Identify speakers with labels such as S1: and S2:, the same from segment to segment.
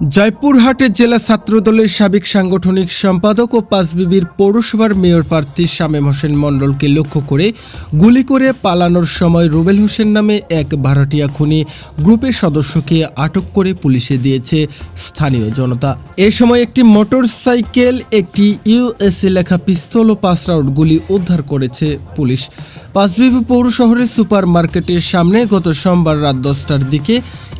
S1: জয়পুরহাটের জেলা ছাত্রদলের সাবেক সাংগঠনিক সম্পাদক ও পাঁচবিবির পৌরসভার মেয়র প্রার্থী শামীম হোসেন মণ্ডলকে লক্ষ্য করে গুলি করে পালানোর সময় রুবেল হোসেন নামে এক ভাড়াটিয়া খুনি গ্রুপের সদস্যকে আটক করে পুলিশে দিয়েছে স্থানীয় জনতা। এ সময় একটি মোটরসাইকেল, একটি ইউএসএ লেখা পিস্তল ও পাঁচ রাউন্ড গুলি উদ্ধার করেছে পুলিশ। পাঁচবিবি পৌর শহরের সুপার মার্কেটের সামনে গত সোমবার রাত দশটার দিকে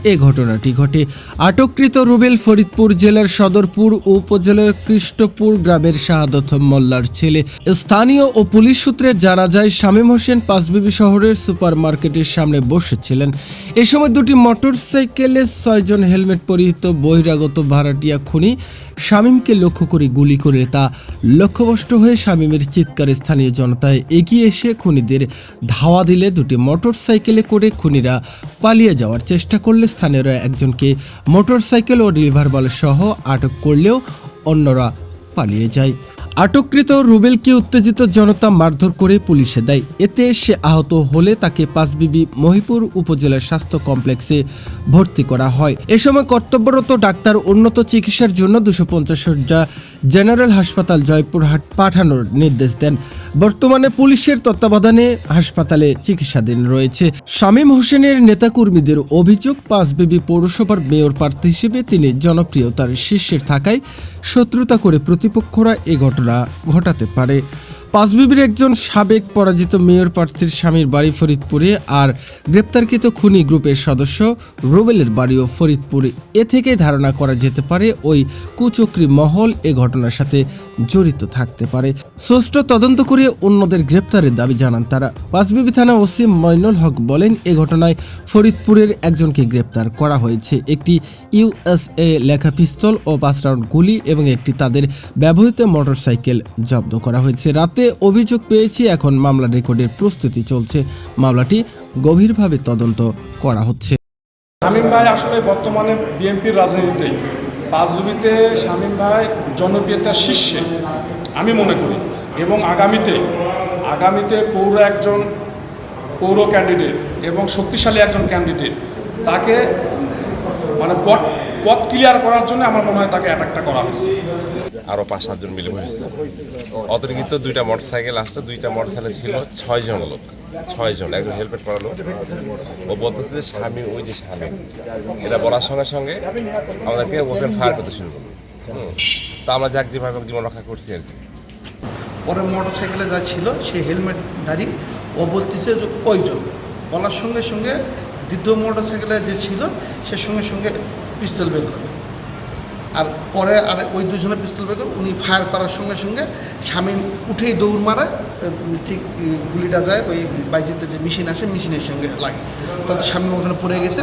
S1: এ ঘটনাটি ঘটে। আটককৃত রুবেল ফরিদপুর জেলার সদরপুর উপজেলার কৃষ্ণপুর গ্রামের শাহাদত মোল্লার ছেলে। স্থানীয় ও পুলিশ সূত্রে জানা যায়, শামীম হোসেন পাঁচবিবি শহরের সুপার মার্কেটের সামনে বসেছিলেন। এ সময় দুটি মোটরসাইকেলে ছয়জন হেলমেট পরিহিত বহিরাগত ভাড়াটিয়া খুনি শামীমকে লক্ষ্য করে গুলি করে তা। লক্ষ্যভ্রষ্ট হয়ে শামীমের চিৎকারে স্থানীয় জনতায় এগিয়ে এসে খুনিদের ধাওয়া দিলে দুটি মোটর সাইকেলে করে খুনিরা পালিয়ে যাওয়ার চেষ্টা করলে স্থানীয়রা একজনকে মোটরসাইকেল ও রিলভার বলসহ আটক করলেও অন্যরা পালিয়ে যায়। আটককৃত রুবেলকে উত্তেজিত জনতা মারধর করে পুলিশে দেয়। এতে সে আহত হলে তাকে পাঁচবিবি মহিপুর উপজেলার স্বাস্থ্য কমপ্লেক্সে ভর্তি করা হয়। এ সময় কর্তব্যরত ডাক্তার উন্নত চিকিৎসার জন্য দুশো পঞ্চাশ শয্যা জেনারেল হাসপাতাল জয়পুরহাট পাঠানোর নির্দেশ দেন। বর্তমানে পুলিশের তত্ত্বাবধানে হাসপাতালে চিকিৎসাধীন রয়েছে। শামীম হোসেনের নেতাকর্মীদের অভিযোগ, পাঁচবিবি পৌরসভার মেয়র প্রার্থী হিসেবে তিনি জনপ্রিয়তার শীর্ষে থাকায় শত্রুতা করে প্রতিপক্ষরা এ ঘটনা ঘটাতে পারে। পাঁচবিবির একজন সাবেক পরাজিত মেয়র প্রার্থীর স্বামীর বাড়ি ফরিদপুরে আর গ্রেপ্তারকৃত খুনি গ্রুপের সদস্য রুবেলের বাড়িও ফরিদপুরে। এ থেকে ধারণা করা যেতে পারে ওই কুচক্রি মহল এ ঘটনার সাথে জড়িত থাকতে পারে। সুষ্ঠু তদন্ত করে অন্যদের গ্রেপ্তারের দাবি জানান তারা। পাঁচবিবি থানা ওসি মইনুল হক বলেন, এ ঘটনায় ফরিদপুরের একজনকে গ্রেপ্তার করা হয়েছে। একটি ইউএসএ লেখা পিস্তল ও পাঁচ রাউন্ড গুলি এবং একটি তাদের ব্যবহৃত মোটরসাইকেল জব্দ করা হয়েছে। রাতে অভিযোগ পেয়েছি, এখন মামলা রেকর্ডের প্রস্তুতি চলছে। মামলাটি গভীরভাবে তদন্ত করা হচ্ছে।
S2: শামীম ভাই আসলে বর্তমানে বিএনপির রাজনীতিতে পাঁচজুবিতে শামীম ভাই জনপ্রিয়তার শীর্ষে, আমি মনে করি। এবং আগামীতে আগামীতে পৌর একজন পৌর ক্যান্ডিডেট এবং শক্তিশালী একজন ক্যান্ডিডেট তাকে মানে পথ পথ ক্লিয়ার করার জন্য আমার মনে হয় তাকে অ্যাটাকটা করা হয়েছে।
S3: আরও পাঁচ, সাতজন মিলে। অতিরিক্ত দুইটা মোটরসাইকেল আসতো দুইটা মোটরসাইকেল ছিল, ছয়জন লোক। ছয়জন একজন হেলমেট পরা লোক ও বলতেছে যে স্বামী, ওই যে স্বামী, এটা বলার সঙ্গে সঙ্গে আমাদেরকে ওপেন ফায়ার করতে শুরু করল। তা আমরা যাক যেভাবে জীবন রক্ষা করছি আর কি।
S4: পরে মোটর সাইকেলে যা ছিল সে হেলমেট দাঁড়ি ও বলতেছে যে ওইজন বলার সঙ্গে সঙ্গে দ্বিতীয় মোটর সাইকেলে যে ছিল, সে সঙ্গে সঙ্গে পিস্তল বের করে। আর পরে আর ওই দুজনে পিস্তল বের করে উনি ফায়ার করার সঙ্গে সঙ্গে স্বামী উঠেই দৌড় মারে ঠিক গুলিটা যায়, ওই বাইজিতে যে মেশিন আসে, মেশিনের সঙ্গে লাগে। তখন স্বামী ওখানে পড়ে গেছে।